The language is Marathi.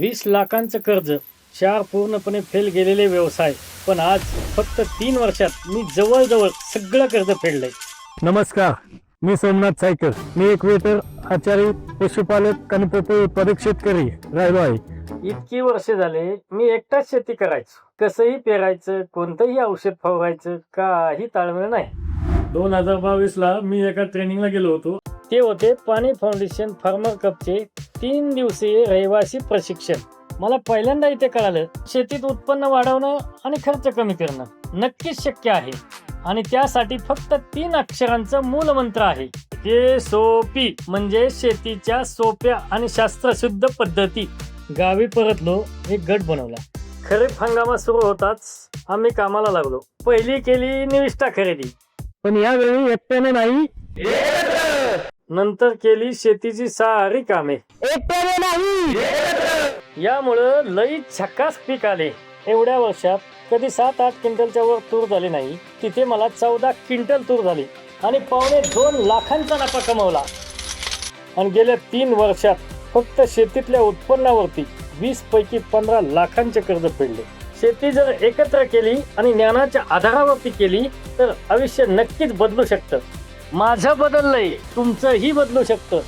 वीस लाखांचं कर्ज. चार पूर्णपणे फेल गेलेले व्यवसाय. पण आज फक्त तीन वर्षात मी जवळजवळ सगळं कर्ज फेडलंय. नमस्कार. मी सोमनाथ सायकर. मी एक वेटर आचारी पशुपालक आणि उत्पादक शेतकरी. राहिलो आहे इतकी वर्ष झाले मी एकटाच शेती करायचो. कसंही पेरायचं कोणतंही औषध फवारायचं काही ताळमेळ नाही. दोन हजार बावीस ला मी एका ट्रेनिंगला गेलो होतो. ते होते पाणी फाउंडेशन फार्मर कपचे तीन दिवसीय रहिवासी प्रशिक्षण. मला पहिल्यांदा इथे कळालं शेतीत उत्पन्न वाढवणं आणि खर्च कमी करणं. नक्कीच शक्य आहे. आणि त्यासाठी फक्त तीन अक्षरांचं मूलमंत्र आहे. ते सोपी म्हणजे शेतीच्या सोप्या आणि शास्त्रशुद्ध पद्धती. गावी परतलो एक गट बनवला. खरीप हंगामा सुरू होताच आम्ही कामाला लागलो. पहिली केली निविष्ठा खरेदी. पण यावेळी एकट्याने नाही. नंतर केली शेतीची सारी कामे. एकट्याने नाही. यामुळं लई झक्कास पीक आले. एवढ्या वर्षात कधी सात आठ क्विंटलच्या वर तूर झाली नाही तिथे मला चौदा क्विंटल तूर झाली आणि पावणे दोन लाखांचा नफा कमवला. आणि गेल्या तीन वर्षात फक्त शेतीतल्या उत्पन्नावरती वीस पैकी पंधरा लाखांचे कर्ज फेडले. शेती जर एकत्र केली आणि ज्ञानाच्या आधारावरती केली तर आयुष्य नक्कीच बदलू शकतं. माझं बदललंय तुमचंही बदलू शकतं.